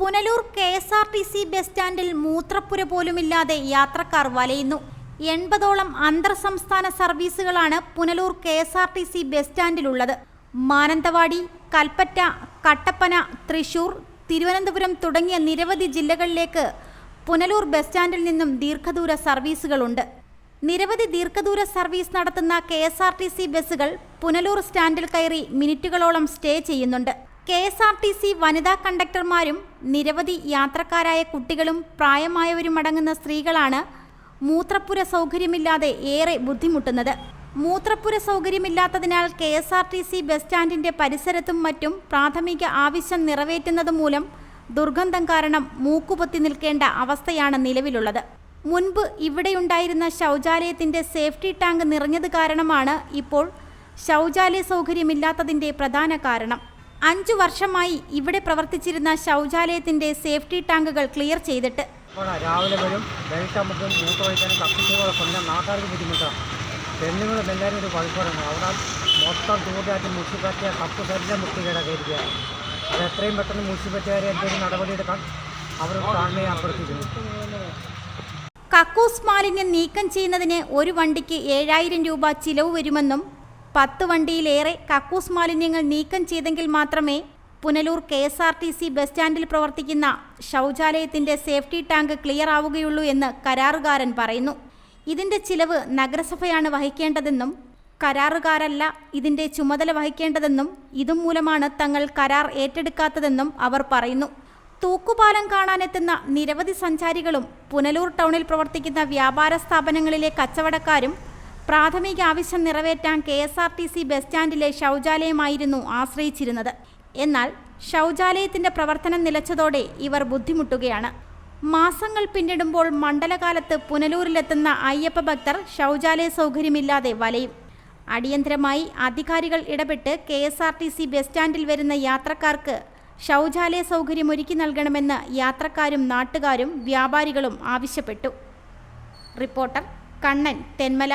Punalur K S R T C bus സ്റ്റാൻഡിൽ മൂത്രപ്പുര പോലുമില്ലാതെ യാത്രക്കാർ വലയുന്നു. എൺപതോളം അന്തർ സംസ്ഥാന സർവീസുകളാണ് Punalur K S R T C bus സ്റ്റാൻഡിലുള്ളത്. Mananthavady Kalpetta Kattappana Thrissur Thiruvananthapuram തുടങ്ങിയ നിരവധി ജില്ലകളിലേക്ക് പുനലൂർ ബസ് സ്റ്റാൻഡിൽ നിന്നും ദീർഘദൂര സർവീസുകളുണ്ട്. നിരവധി ദീർഘദൂര സർവീസ് നടത്തുന്ന K S R T C ബസ്സുകൾ പുനലൂർ സ്റ്റാൻഡിൽ കയറി മിനിറ്റുകളോളം സ്റ്റേ ചെയ്യുന്നുണ്ട്. K S R T C വനിതാ കണ്ടക്ടർമാരും നിരവധി യാത്രക്കാരായ കുട്ടികളും പ്രായമായവരുമടങ്ങുന്ന സ്ത്രീകളാണ് മൂത്രപ്പുര സൗകര്യമില്ലാതെ ഏറെ ബുദ്ധിമുട്ടുന്നത്. മൂത്രപ്പുര സൗകര്യമില്ലാത്തതിനാൽ K S R T C bus സ്റ്റാൻഡിന്റെ പരിസരത്തും മറ്റും പ്രാഥമിക ആവശ്യം നിറവേറ്റുന്നത് മൂലം ദുർഗന്ധം കാരണം മൂക്കുപൊത്തി നിൽക്കേണ്ട അവസ്ഥയാണ് നിലവിലുള്ളത്. മുൻപ് ഇവിടെയുണ്ടായിരുന്ന ശൗചാലയത്തിന്റെ സേഫ്റ്റി ടാങ്ക് നിറഞ്ഞത് കാരണമാണ് ഇപ്പോൾ ശൗചാലയ സൗകര്യമില്ലാത്തതിന്റെ പ്രധാന കാരണം. അഞ്ചു വർഷമായി ഇവിടെ പ്രവർത്തിച്ചിരുന്ന ശൗചാലയത്തിന്റെ സേഫ്റ്റി ടാങ്കുകൾ ക്ലിയർ ചെയ്തിട്ട്. രാവിലെ വരും നാട്ടുകാർക്ക് ബുദ്ധിമുട്ടാണ് പെണ്ണുങ്ങളും എല്ലാവരും ഒരു കുഴപ്പമാണ് അവിടെ മൊത്തം ചൂടാറ്റി മുനിസിപ്പാലിറ്റി കപ്പ് ശരീരം വൃത്തികേടാക്കിയിരിക്കുക അത് എത്രയും പെട്ടെന്ന് മുനിസിപ്പാലിറ്റിക്കാരെ എന്തെങ്കിലും നടപടിയെടുക്കാൻ അവർ താഴ്മയെ അഭ്യർത്ഥിക്കുന്നു കക്കൂസ് മാലിന്യം നീക്കം ചെയ്യുന്നതിന് ഒരു വണ്ടിക്ക് ഏഴായിരം രൂപ ചിലവ് വരുമെന്നും പത്ത് വണ്ടിയിലേറെ കക്കൂസ് മാലിന്യങ്ങൾ നീക്കം ചെയ്തെങ്കിൽ മാത്രമേ Punalur K S R T C bus സ്റ്റാൻഡിൽ പ്രവർത്തിക്കുന്ന ശൗചാലയത്തിന്റെ സേഫ്റ്റി ടാങ്ക് ക്ലിയർ ആവുകയുള്ളൂ എന്ന് കരാറുകാരൻ പറയുന്നു. ഇതിന്റെ ചിലവ് നഗരസഭയാണ് വഹിക്കേണ്ടതെന്നും കരാറുകാരല്ല ഇതിന്റെ ചുമതല വഹിക്കേണ്ടതെന്നും ഇതും മൂലമാണ് തങ്ങൾ കരാർ ഏറ്റെടുക്കാത്തതെന്നും അവർ പറയുന്നു. തൂക്കുപാലം കാണാനെത്തുന്ന നിരവധി സഞ്ചാരികളും പുനലൂർ ടൗണിൽ പ്രവർത്തിക്കുന്ന വ്യാപാര സ്ഥാപനങ്ങളിലെ കച്ചവടക്കാരും പ്രാഥമിക ആവശ്യം നിറവേറ്റാൻ K S R T C bus സ്റ്റാൻഡിലെ ശൗചാലയമായിരുന്നു ആശ്രയിച്ചിരുന്നത്. എന്നാൽ ശൗചാലയത്തിന്റെ പ്രവർത്തനം നിലച്ചതോടെ ഇവർ ബുദ്ധിമുട്ടുകയാണ്. മാസങ്ങൾ പിന്നിടുമ്പോൾ മണ്ഡലകാലത്ത് പുനലൂരിലെത്തുന്ന അയ്യപ്പ ഭക്തർ ശൗചാലയ സൗകര്യമില്ലാതെ വലയും. അടിയന്തരമായി അധികാരികൾ ഇടപെട്ട് K S R T C bus സ്റ്റാൻഡിൽ വരുന്ന യാത്രക്കാർക്ക് ശൗചാലയ സൗകര്യം ഒരുക്കി നൽകണമെന്ന് യാത്രക്കാരും നാട്ടുകാരും വ്യാപാരികളും ആവശ്യപ്പെട്ടു. റിപ്പോർട്ടർ കണ്ണൻ തെന്മല.